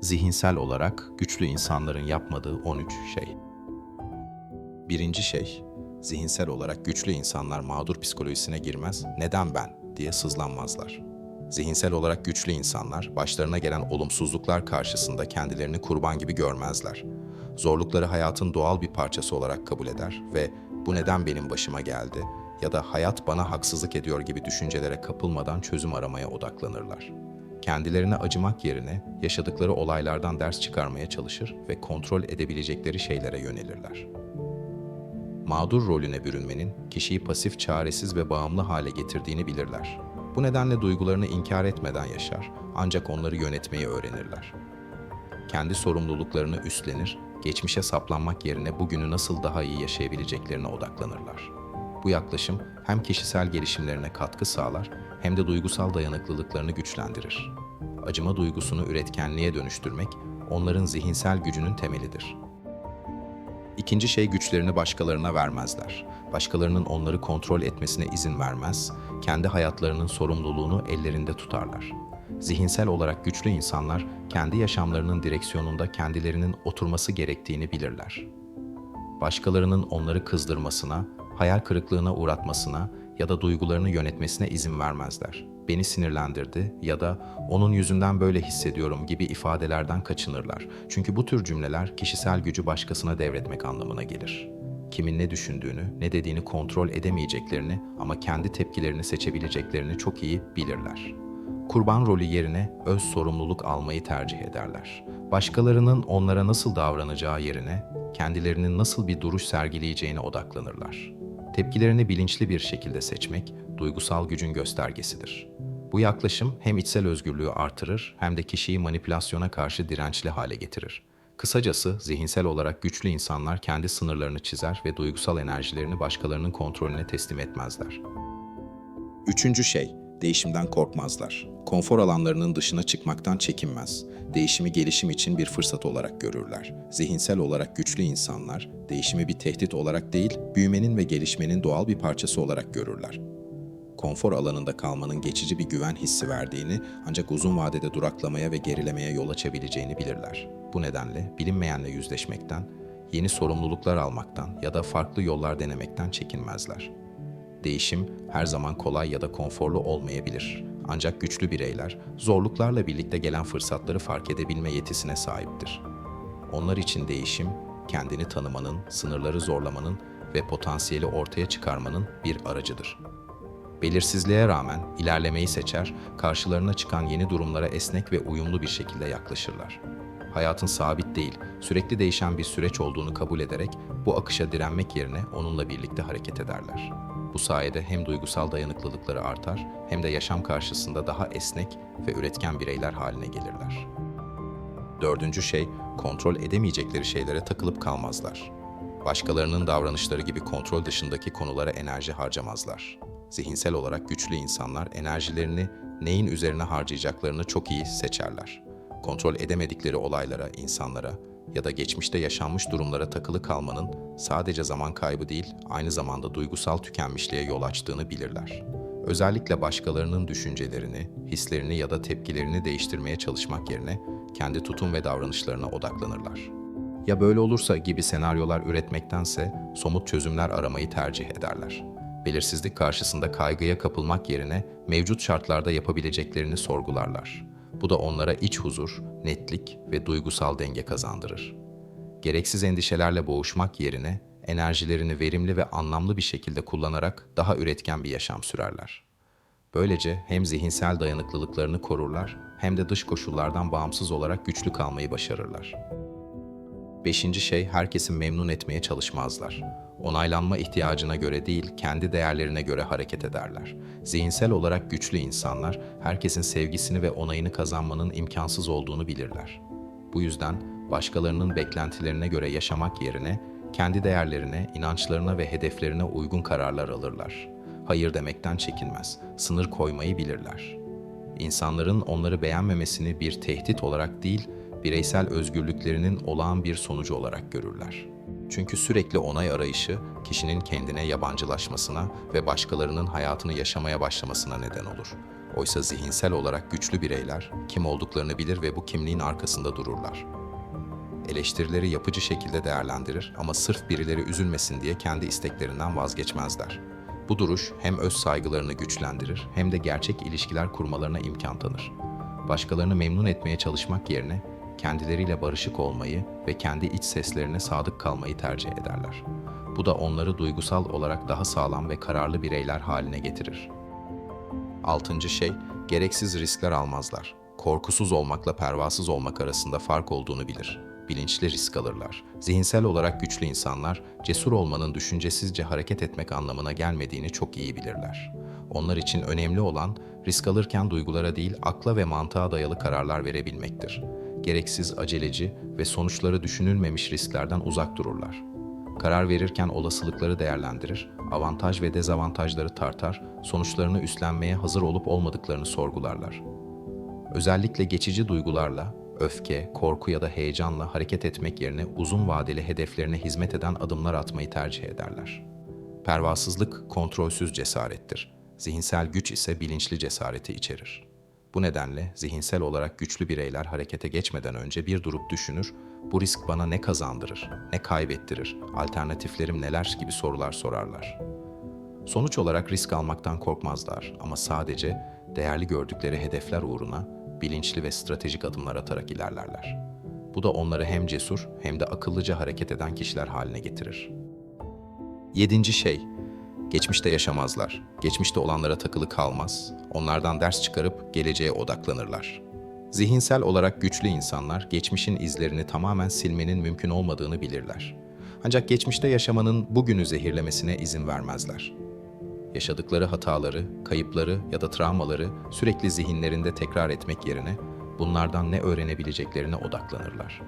Zihinsel olarak güçlü insanların yapmadığı 13 şey. Birinci şey, zihinsel olarak güçlü insanlar mağdur psikolojisine girmez, neden ben diye sızlanmazlar. Zihinsel olarak güçlü insanlar başlarına gelen olumsuzluklar karşısında kendilerini kurban gibi görmezler. Zorlukları hayatın doğal bir parçası olarak kabul eder ve bu neden benim başıma geldi ya da hayat bana haksızlık ediyor gibi düşüncelere kapılmadan çözüm aramaya odaklanırlar. Kendilerine acımak yerine yaşadıkları olaylardan ders çıkarmaya çalışır ve kontrol edebilecekleri şeylere yönelirler. Mağdur rolüne bürünmenin kişiyi pasif, çaresiz ve bağımlı hale getirdiğini bilirler. Bu nedenle duygularını inkar etmeden yaşar, ancak onları yönetmeyi öğrenirler. Kendi sorumluluklarını üstlenir, geçmişe saplanmak yerine bugünü nasıl daha iyi yaşayabileceklerine odaklanırlar. Bu yaklaşım hem kişisel gelişimlerine katkı sağlar hem de duygusal dayanıklılıklarını güçlendirir. Acıma duygusunu üretkenliğe dönüştürmek onların zihinsel gücünün temelidir. İkinci şey güçlerini başkalarına vermezler. Başkalarının onları kontrol etmesine izin vermez, kendi hayatlarının sorumluluğunu ellerinde tutarlar. Zihinsel olarak güçlü insanlar kendi yaşamlarının direksiyonunda kendilerinin oturması gerektiğini bilirler. Başkalarının onları kızdırmasına, hayal kırıklığına uğratmasına ya da duygularını yönetmesine izin vermezler. Beni sinirlendirdi ya da onun yüzünden böyle hissediyorum gibi ifadelerden kaçınırlar. Çünkü bu tür cümleler kişisel gücü başkasına devretmek anlamına gelir. Kimin ne düşündüğünü, ne dediğini kontrol edemeyeceklerini ama kendi tepkilerini seçebileceklerini çok iyi bilirler. Kurban rolü yerine öz sorumluluk almayı tercih ederler. Başkalarının onlara nasıl davranacağı yerine kendilerinin nasıl bir duruş sergileyeceğine odaklanırlar. Tepkilerini bilinçli bir şekilde seçmek duygusal gücün göstergesidir. Bu yaklaşım hem içsel özgürlüğü artırır hem de kişiyi manipülasyona karşı dirençli hale getirir. Kısacası zihinsel olarak güçlü insanlar kendi sınırlarını çizer ve duygusal enerjilerini başkalarının kontrolüne teslim etmezler. Üçüncü şey, değişimden korkmazlar. Konfor alanlarının dışına çıkmaktan çekinmez. Değişimi gelişim için bir fırsat olarak görürler. Zihinsel olarak güçlü insanlar, değişimi bir tehdit olarak değil, büyümenin ve gelişmenin doğal bir parçası olarak görürler. Konfor alanında kalmanın geçici bir güven hissi verdiğini ancak uzun vadede duraklamaya ve gerilemeye yol açabileceğini bilirler. Bu nedenle bilinmeyenle yüzleşmekten, yeni sorumluluklar almaktan ya da farklı yollar denemekten çekinmezler. Değişim her zaman kolay ya da konforlu olmayabilir. Ancak güçlü bireyler zorluklarla birlikte gelen fırsatları fark edebilme yetisine sahiptir. Onlar için değişim, kendini tanımanın, sınırları zorlamanın ve potansiyeli ortaya çıkarmanın bir aracıdır. Belirsizliğe rağmen ilerlemeyi seçer, karşılarına çıkan yeni durumlara esnek ve uyumlu bir şekilde yaklaşırlar. Hayatın sabit değil, sürekli değişen bir süreç olduğunu kabul ederek bu akışa direnmek yerine onunla birlikte hareket ederler. Bu sayede hem duygusal dayanıklılıkları artar hem de yaşam karşısında daha esnek ve üretken bireyler haline gelirler. Dördüncü şey, kontrol edemeyecekleri şeylere takılıp kalmazlar. Başkalarının davranışları gibi kontrol dışındaki konulara enerji harcamazlar. Zihinsel olarak güçlü insanlar enerjilerini neyin üzerine harcayacaklarını çok iyi seçerler. Kontrol edemedikleri olaylara, insanlara ya da geçmişte yaşanmış durumlara takılı kalmanın sadece zaman kaybı değil, aynı zamanda duygusal tükenmişliğe yol açtığını bilirler. Özellikle başkalarının düşüncelerini, hislerini ya da tepkilerini değiştirmeye çalışmak yerine kendi tutum ve davranışlarına odaklanırlar. Ya böyle olursa gibi senaryolar üretmektense somut çözümler aramayı tercih ederler. Belirsizlik karşısında kaygıya kapılmak yerine mevcut şartlarda yapabileceklerini sorgularlar. Bu da onlara iç huzur, netlik ve duygusal denge kazandırır. Gereksiz endişelerle boğuşmak yerine enerjilerini verimli ve anlamlı bir şekilde kullanarak daha üretken bir yaşam sürerler. Böylece hem zihinsel dayanıklılıklarını korurlar hem de dış koşullardan bağımsız olarak güçlü kalmayı başarırlar. Beşinci şey herkesi memnun etmeye çalışmazlar. Onaylanma ihtiyacına göre değil, kendi değerlerine göre hareket ederler. Zihinsel olarak güçlü insanlar herkesin sevgisini ve onayını kazanmanın imkansız olduğunu bilirler. Bu yüzden başkalarının beklentilerine göre yaşamak yerine kendi değerlerine, inançlarına ve hedeflerine uygun kararlar alırlar. Hayır demekten çekinmez, sınır koymayı bilirler. İnsanların onları beğenmemesini bir tehdit olarak değil, bireysel özgürlüklerinin olağan bir sonucu olarak görürler. Çünkü sürekli onay arayışı kişinin kendine yabancılaşmasına ve başkalarının hayatını yaşamaya başlamasına neden olur. Oysa zihinsel olarak güçlü bireyler kim olduklarını bilir ve bu kimliğin arkasında dururlar. Eleştirileri yapıcı şekilde değerlendirir ama sırf birileri üzülmesin diye kendi isteklerinden vazgeçmezler. Bu duruş hem öz saygılarını güçlendirir hem de gerçek ilişkiler kurmalarına imkan tanır. Başkalarını memnun etmeye çalışmak yerine kendileriyle barışık olmayı ve kendi iç seslerine sadık kalmayı tercih ederler. Bu da onları duygusal olarak daha sağlam ve kararlı bireyler haline getirir. Altıncı şey, gereksiz riskler almazlar. Korkusuz olmakla pervasız olmak arasında fark olduğunu bilir. Bilinçli risk alırlar. Zihinsel olarak güçlü insanlar, cesur olmanın düşüncesizce hareket etmek anlamına gelmediğini çok iyi bilirler. Onlar için önemli olan, risk alırken duygulara değil, akla ve mantığa dayalı kararlar verebilmektir. Gereksiz, aceleci ve sonuçları düşünülmemiş risklerden uzak dururlar. Karar verirken olasılıkları değerlendirir, avantaj ve dezavantajları tartar, sonuçlarını üstlenmeye hazır olup olmadıklarını sorgularlar. Özellikle geçici duygularla, öfke, korku ya da heyecanla hareket etmek yerine uzun vadeli hedeflerine hizmet eden adımlar atmayı tercih ederler. Pervasızlık kontrolsüz cesarettir. Zihinsel güç ise bilinçli cesareti içerir. Bu nedenle zihinsel olarak güçlü bireyler harekete geçmeden önce bir durup düşünür, bu risk bana ne kazandırır, ne kaybettirir, alternatiflerim neler gibi sorular sorarlar. Sonuç olarak risk almaktan korkmazlar ama sadece değerli gördükleri hedefler uğruna bilinçli ve stratejik adımlar atarak ilerlerler. Bu da onları hem cesur hem de akıllıca hareket eden kişiler haline getirir. Yedinci şey, geçmişte yaşamazlar. Geçmişte olanlara takılı kalmaz, onlardan ders çıkarıp geleceğe odaklanırlar. Zihinsel olarak güçlü insanlar geçmişin izlerini tamamen silmenin mümkün olmadığını bilirler. Ancak geçmişte yaşamanın bugünü zehirlemesine izin vermezler. Yaşadıkları hataları, kayıpları ya da travmaları sürekli zihinlerinde tekrar etmek yerine bunlardan ne öğrenebileceklerine odaklanırlar.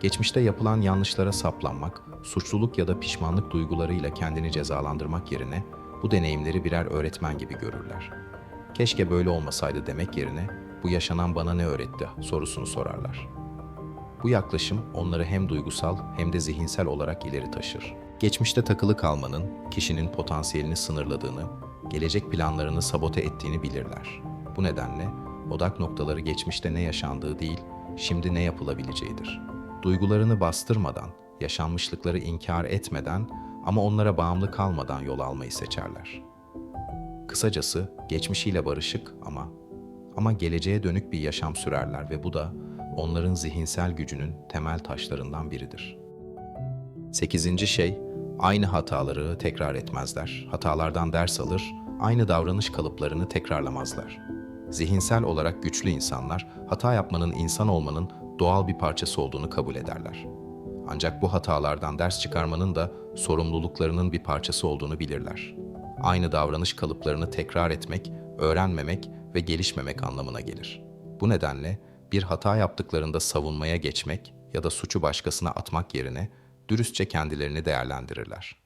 Geçmişte yapılan yanlışlara saplanmak, suçluluk ya da pişmanlık duygularıyla kendini cezalandırmak yerine bu deneyimleri birer öğretmen gibi görürler. Keşke böyle olmasaydı demek yerine bu yaşanan bana ne öğretti sorusunu sorarlar. Bu yaklaşım onları hem duygusal hem de zihinsel olarak ileri taşır. Geçmişte takılı kalmanın kişinin potansiyelini sınırladığını, gelecek planlarını sabote ettiğini bilirler. Bu nedenle odak noktaları geçmişte ne yaşandığı değil, şimdi ne yapılabileceğidir. Duygularını bastırmadan, yaşanmışlıkları inkar etmeden ama onlara bağımlı kalmadan yol almayı seçerler. Kısacası geçmişiyle barışık ama ama geleceğe dönük bir yaşam sürerler ve bu da onların zihinsel gücünün temel taşlarından biridir. Sekizinci şey, aynı hataları tekrar etmezler. Hatalardan ders alır, aynı davranış kalıplarını tekrarlamazlar. Zihinsel olarak güçlü insanlar, hata yapmanın insan olmanın doğal bir parçası olduğunu kabul ederler. Ancak bu hatalardan ders çıkarmanın da sorumluluklarının bir parçası olduğunu bilirler. Aynı davranış kalıplarını tekrar etmek, öğrenmemek ve gelişmemek anlamına gelir. Bu nedenle bir hata yaptıklarında savunmaya geçmek ya da suçu başkasına atmak yerine dürüstçe kendilerini değerlendirirler.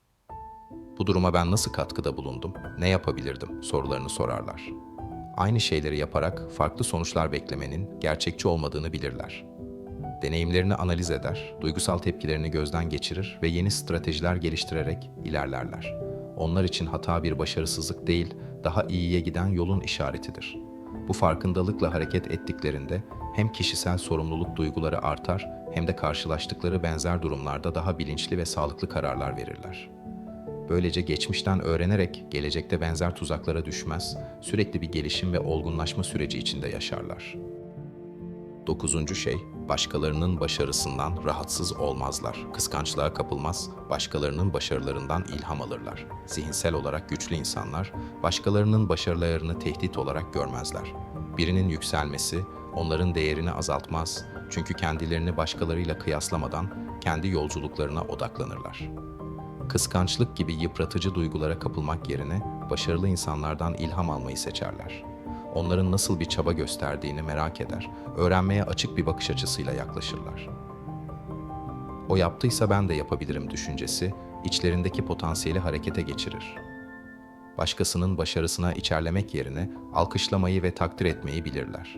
Bu duruma ben nasıl katkıda bulundum, ne yapabilirdim sorularını sorarlar. Aynı şeyleri yaparak farklı sonuçlar beklemenin gerçekçi olmadığını bilirler. Deneyimlerini analiz eder, duygusal tepkilerini gözden geçirir ve yeni stratejiler geliştirerek ilerlerler. Onlar için hata bir başarısızlık değil, daha iyiye giden yolun işaretidir. Bu farkındalıkla hareket ettiklerinde hem kişisel sorumluluk duyguları artar hem de karşılaştıkları benzer durumlarda daha bilinçli ve sağlıklı kararlar verirler. Böylece geçmişten öğrenerek gelecekte benzer tuzaklara düşmez, sürekli bir gelişim ve olgunlaşma süreci içinde yaşarlar. Dokuzuncu şey, başkalarının başarısından rahatsız olmazlar. Kıskançlığa kapılmaz, başkalarının başarılarından ilham alırlar. Zihinsel olarak güçlü insanlar, başkalarının başarılarını tehdit olarak görmezler. Birinin yükselmesi, onların değerini azaltmaz. Çünkü kendilerini başkalarıyla kıyaslamadan kendi yolculuklarına odaklanırlar. Kıskançlık gibi yıpratıcı duygulara kapılmak yerine başarılı insanlardan ilham almayı seçerler onların nasıl bir çaba gösterdiğini merak eder, öğrenmeye açık bir bakış açısıyla yaklaşırlar. O yaptıysa ben de yapabilirim düşüncesi, içlerindeki potansiyeli harekete geçirir. Başkasının başarısına içerlemek yerine alkışlamayı ve takdir etmeyi bilirler.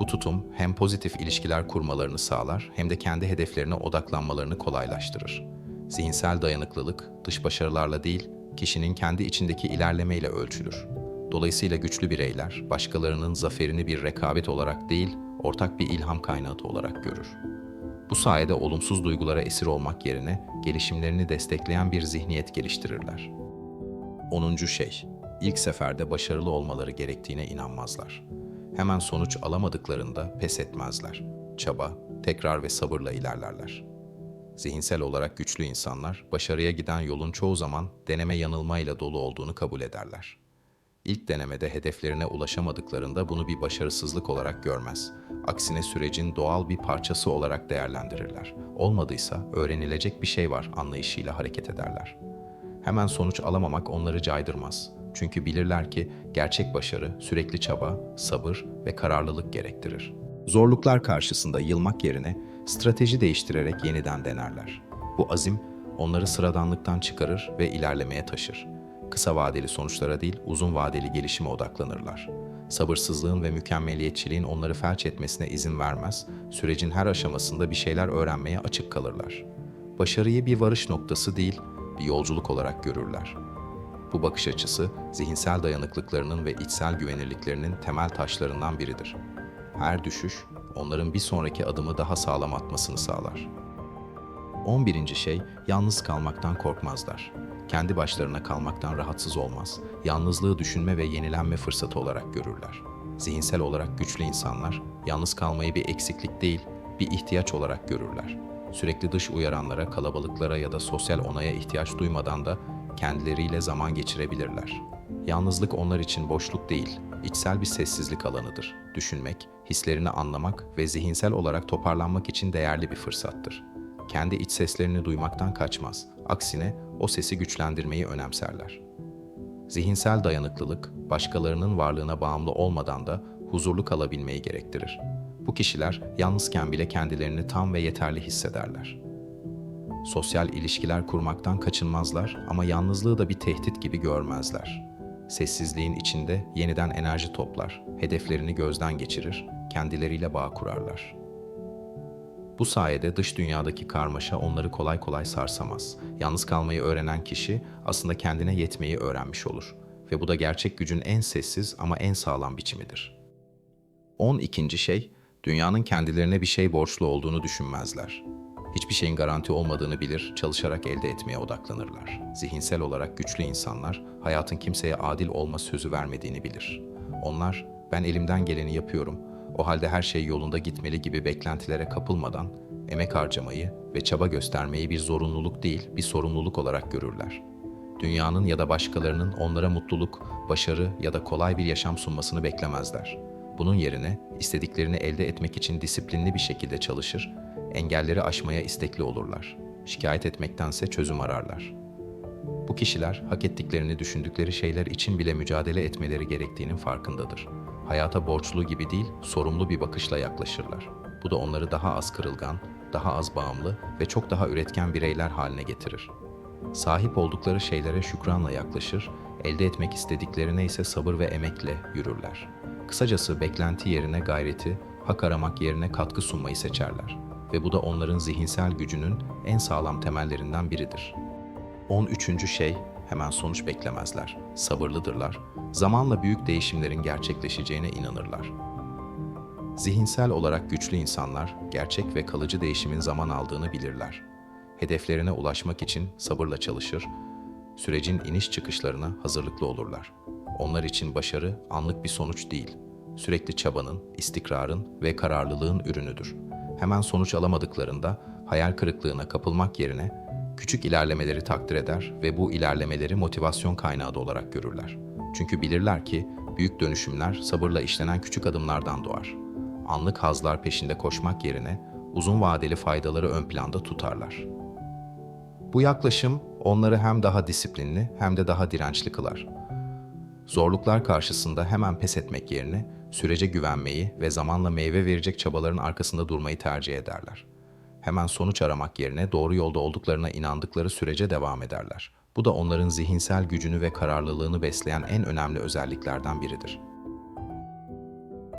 Bu tutum hem pozitif ilişkiler kurmalarını sağlar hem de kendi hedeflerine odaklanmalarını kolaylaştırır. Zihinsel dayanıklılık dış başarılarla değil, kişinin kendi içindeki ilerlemeyle ölçülür Dolayısıyla güçlü bireyler başkalarının zaferini bir rekabet olarak değil, ortak bir ilham kaynağı olarak görür. Bu sayede olumsuz duygulara esir olmak yerine gelişimlerini destekleyen bir zihniyet geliştirirler. 10. şey, ilk seferde başarılı olmaları gerektiğine inanmazlar. Hemen sonuç alamadıklarında pes etmezler. Çaba, tekrar ve sabırla ilerlerler. Zihinsel olarak güçlü insanlar, başarıya giden yolun çoğu zaman deneme yanılmayla dolu olduğunu kabul ederler. İlk denemede hedeflerine ulaşamadıklarında bunu bir başarısızlık olarak görmez. Aksine sürecin doğal bir parçası olarak değerlendirirler. Olmadıysa öğrenilecek bir şey var anlayışıyla hareket ederler. Hemen sonuç alamamak onları caydırmaz. Çünkü bilirler ki gerçek başarı sürekli çaba, sabır ve kararlılık gerektirir. Zorluklar karşısında yılmak yerine strateji değiştirerek yeniden denerler. Bu azim onları sıradanlıktan çıkarır ve ilerlemeye taşır. Kısa vadeli sonuçlara değil, uzun vadeli gelişime odaklanırlar. Sabırsızlığın ve mükemmeliyetçiliğin onları felç etmesine izin vermez, sürecin her aşamasında bir şeyler öğrenmeye açık kalırlar. Başarıyı bir varış noktası değil, bir yolculuk olarak görürler. Bu bakış açısı zihinsel dayanıklıklarının ve içsel güvenirliklerinin temel taşlarından biridir. Her düşüş onların bir sonraki adımı daha sağlam atmasını sağlar. 11. şey, yalnız kalmaktan korkmazlar. Kendi başlarına kalmaktan rahatsız olmaz. Yalnızlığı düşünme ve yenilenme fırsatı olarak görürler. Zihinsel olarak güçlü insanlar, yalnız kalmayı bir eksiklik değil, bir ihtiyaç olarak görürler. Sürekli dış uyaranlara, kalabalıklara ya da sosyal onaya ihtiyaç duymadan da kendileriyle zaman geçirebilirler. Yalnızlık onlar için boşluk değil, içsel bir sessizlik alanıdır. Düşünmek, hislerini anlamak ve zihinsel olarak toparlanmak için değerli bir fırsattır. Kendi iç seslerini duymaktan kaçmaz. Aksine o sesi güçlendirmeyi önemserler. Zihinsel dayanıklılık, başkalarının varlığına bağımlı olmadan da huzurlu kalabilmeyi gerektirir. Bu kişiler yalnızken bile kendilerini tam ve yeterli hissederler. Sosyal ilişkiler kurmaktan kaçınmazlar ama yalnızlığı da bir tehdit gibi görmezler. Sessizliğin içinde yeniden enerji toplar, hedeflerini gözden geçirir, kendileriyle bağ kurarlar. Bu sayede dış dünyadaki karmaşa onları kolay kolay sarsamaz. Yalnız kalmayı öğrenen kişi aslında kendine yetmeyi öğrenmiş olur ve bu da gerçek gücün en sessiz ama en sağlam biçimidir. 12. şey, dünyanın kendilerine bir şey borçlu olduğunu düşünmezler. Hiçbir şeyin garanti olmadığını bilir, çalışarak elde etmeye odaklanırlar. Zihinsel olarak güçlü insanlar, hayatın kimseye adil olma sözü vermediğini bilir. Onlar, ben elimden geleni yapıyorum, o halde her şey yolunda gitmeli gibi beklentilere kapılmadan, emek harcamayı ve çaba göstermeyi bir zorunluluk değil, bir sorumluluk olarak görürler. Dünyanın ya da başkalarının onlara mutluluk, başarı ya da kolay bir yaşam sunmasını beklemezler. Bunun yerine istediklerini elde etmek için disiplinli bir şekilde çalışır, engelleri aşmaya istekli olurlar. Şikayet etmektense çözüm ararlar. Bu kişiler hak ettiklerini düşündükleri şeyler için bile mücadele etmeleri gerektiğinin farkındadır. Hayata borçlu gibi değil, sorumlu bir bakışla yaklaşırlar. Bu da onları daha az kırılgan, daha az bağımlı ve çok daha üretken bireyler haline getirir. Sahip oldukları şeylere şükranla yaklaşır, elde etmek istediklerine ise sabır ve emekle yürürler. Kısacası beklenti yerine gayreti, hak aramak yerine katkı sunmayı seçerler ve bu da onların zihinsel gücünün en sağlam temellerinden biridir. 13. şey hemen sonuç beklemezler. Sabırlıdırlar. Zamanla büyük değişimlerin gerçekleşeceğine inanırlar. Zihinsel olarak güçlü insanlar gerçek ve kalıcı değişimin zaman aldığını bilirler. Hedeflerine ulaşmak için sabırla çalışır, sürecin iniş çıkışlarına hazırlıklı olurlar. Onlar için başarı anlık bir sonuç değil, sürekli çabanın, istikrarın ve kararlılığın ürünüdür. Hemen sonuç alamadıklarında hayal kırıklığına kapılmak yerine küçük ilerlemeleri takdir eder ve bu ilerlemeleri motivasyon kaynağı da olarak görürler. Çünkü bilirler ki büyük dönüşümler sabırla işlenen küçük adımlardan doğar. Anlık hazlar peşinde koşmak yerine uzun vadeli faydaları ön planda tutarlar. Bu yaklaşım onları hem daha disiplinli hem de daha dirençli kılar. Zorluklar karşısında hemen pes etmek yerine sürece güvenmeyi ve zamanla meyve verecek çabaların arkasında durmayı tercih ederler. Hemen sonuç aramak yerine doğru yolda olduklarına inandıkları sürece devam ederler. Bu da onların zihinsel gücünü ve kararlılığını besleyen en önemli özelliklerden biridir.